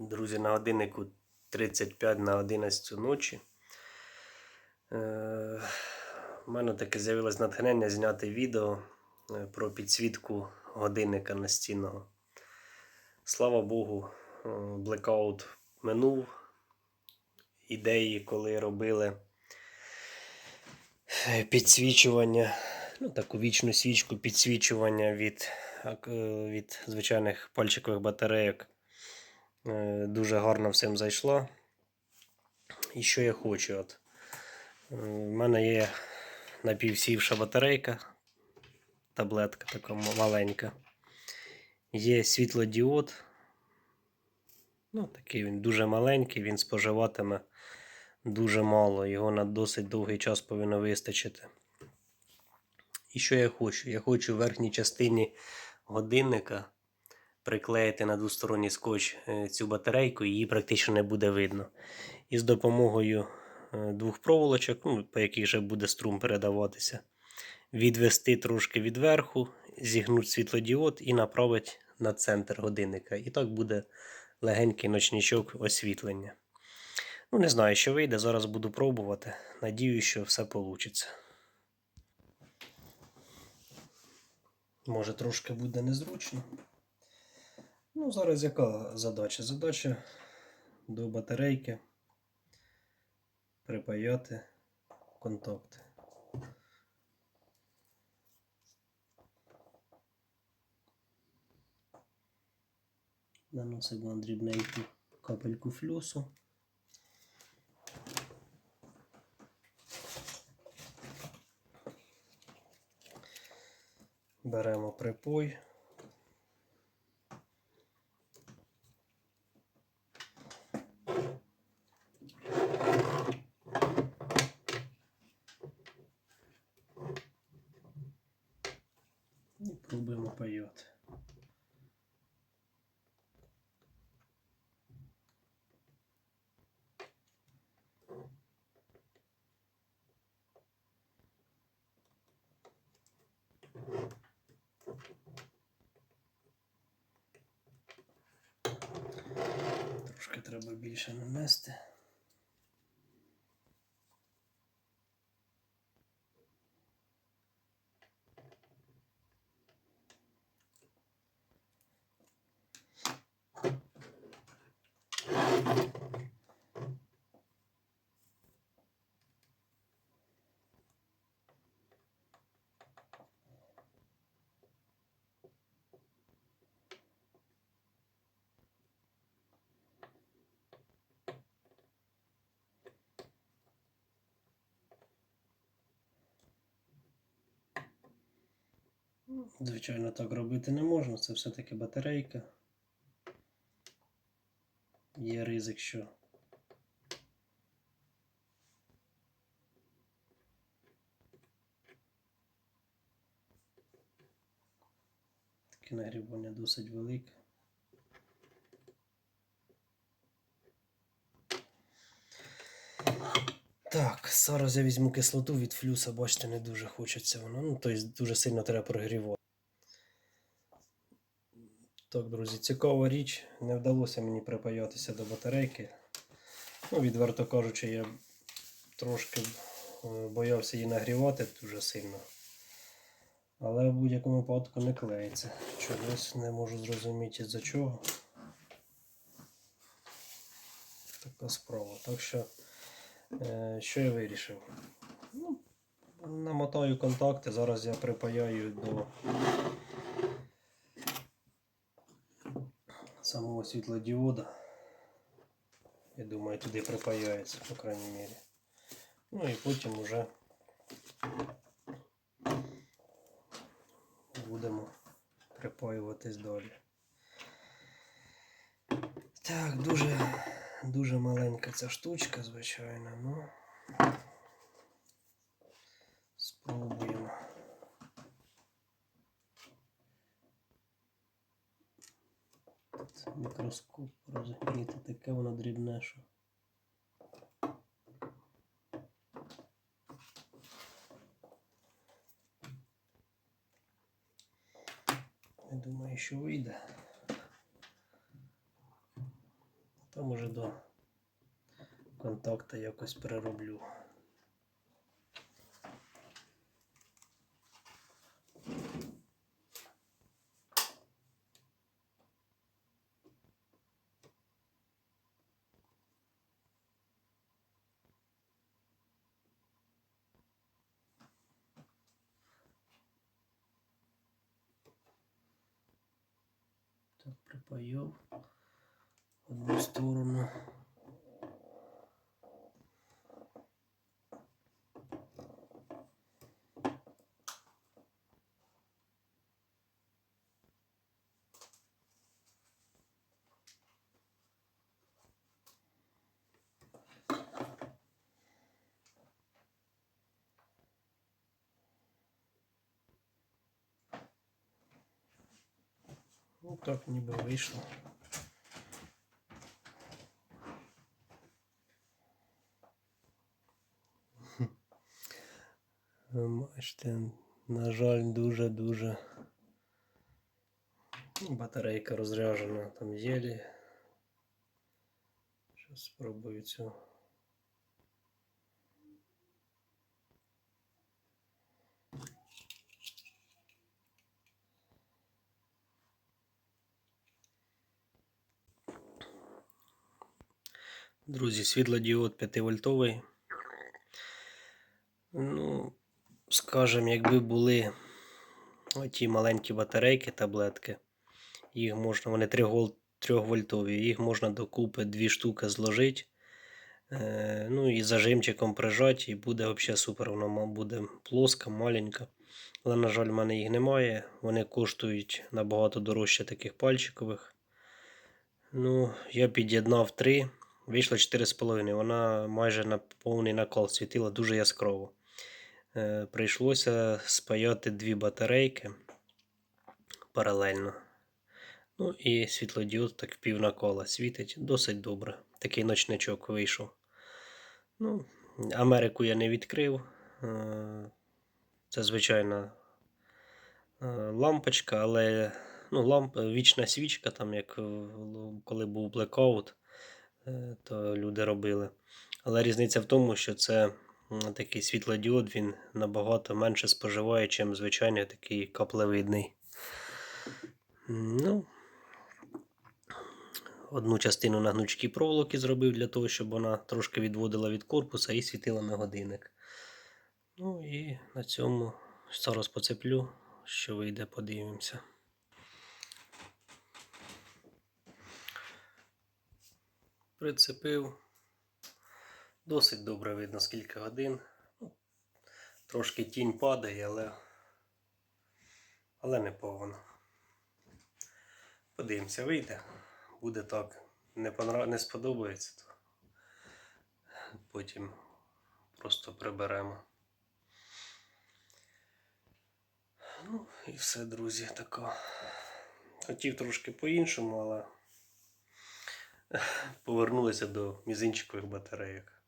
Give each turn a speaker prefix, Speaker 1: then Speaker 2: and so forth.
Speaker 1: Друзі, на годиннику 35 на 11 ночі. Е, У мене таке з'явилось натхнення зняти відео е, про підсвітку годинника настінного. Слава Богу, е, блекаут минув. Ідеї, коли робили е, підсвічування, ну таку вічну свічку підсвічування від, е, від звичайних пальчикових батарейок. Е, Дуже гарно всім зайшла. І що я хочу? От. У мене є напівсівша батарейка, таблетка така маленька. Є світлодіод. Ну, такий він дуже маленький, він споживатиме дуже мало. Його на досить довгий час повинно вистачити. І що я хочу? Я хочу в верхній частині годинника приклеїти на двосторонній скотч е, цю батарейку, її практично не буде видно. І з допомогою е, двох проволочок, ну, по яких же буде струм передаватися, відвести трошки відверху, зігнути світлодіод і направити на центр годинника. І так буде легенький ночничок освітлення. Ну, не знаю, що вийде, зараз буду пробувати. Надію, що все вийде. Може, трошки буде незручно. Ну, зараз яка задача? Задача до батарейки припаяти контакти. Наносимо на дрібненьку капельку флюсу. Беремо припой. І пробуємо паяти. Трошки треба більше нанести. Звичайно, так робити не можна, це все-таки батарейка. Є ризик, що таке нагрівання досить велике. Так, зараз я візьму кислоту від флюса, бачите, не дуже хочеться воно. Ну, тобто дуже сильно треба прогрівати. Так, друзі, цікава річ. Не вдалося мені припаятися до батарейки. Ну, відверто кажучи, я трошки е, боявся її нагрівати дуже сильно. Але в будь-якому випадку не клеїться. Чогось не можу зрозуміти за чого. Така справа. Так що, що я вирішив? Ну, намотаю контакти, зараз я припаяю до самого світлодіода. Я думаю, туди припаяється, по крайній мірі. Ну і потім уже будемо припаюватись далі. Так, дуже, дуже маленька ця штучка, звичайно, ну спробуємо. Це мікроскоп розумієте, таке воно дрібне, що. Я думаю, що вийде. Та може до контакта якось перероблю. Так, припаяв одну сторону. Ну так ніби вийшло. Бачите, на жаль, дуже-дуже батарейка розряджена там єлі. Зараз спробую цю. Друзі, світлодіод 5 вольтовий. Ну, скажем, якби були оті маленькі батарейки, таблетки, їх можна, вони 3 3 вольтові, їх можна докупи дві штуки зложити. Е, ну і зажимчиком прижати, і буде взагалі супер. Воно буде плоска, маленька. Але, на жаль, в мене їх немає. Вони коштують набагато дорожче таких пальчикових. Ну, я під'єднав 3, вийшло 4,5. Вона майже на повний накал світила дуже яскраво. Е, прийшлося спаяти дві батарейки паралельно. Ну і світлодіод так пів накола світить. Досить добре. Такий ночничок вийшов. Ну, Америку я не відкрив. Е, Це звичайна е, лампочка, але ну, ламп, вічна свічка, там як коли був блекаут, то люди робили. Але різниця в тому, що це такий світлодіод, він набагато менше споживає, ніж звичайний такий каплевидний. Ну, одну частину на гнучкій проволоки зробив для того, щоб вона трошки відводила від корпуса і світила на годинник. Ну і на цьому зараз поцеплю, що вийде, подивимося. Прицепив. Досить добре видно скільки годин. Ну, Трошки тінь падає, але, але не повно. Подивимося, вийде. Буде так. Не, понрав... не сподобається, то потім просто приберемо. Ну і все, друзі, тако. Хотів трошки по-іншому, але повернулися до мізинчикових батарейок.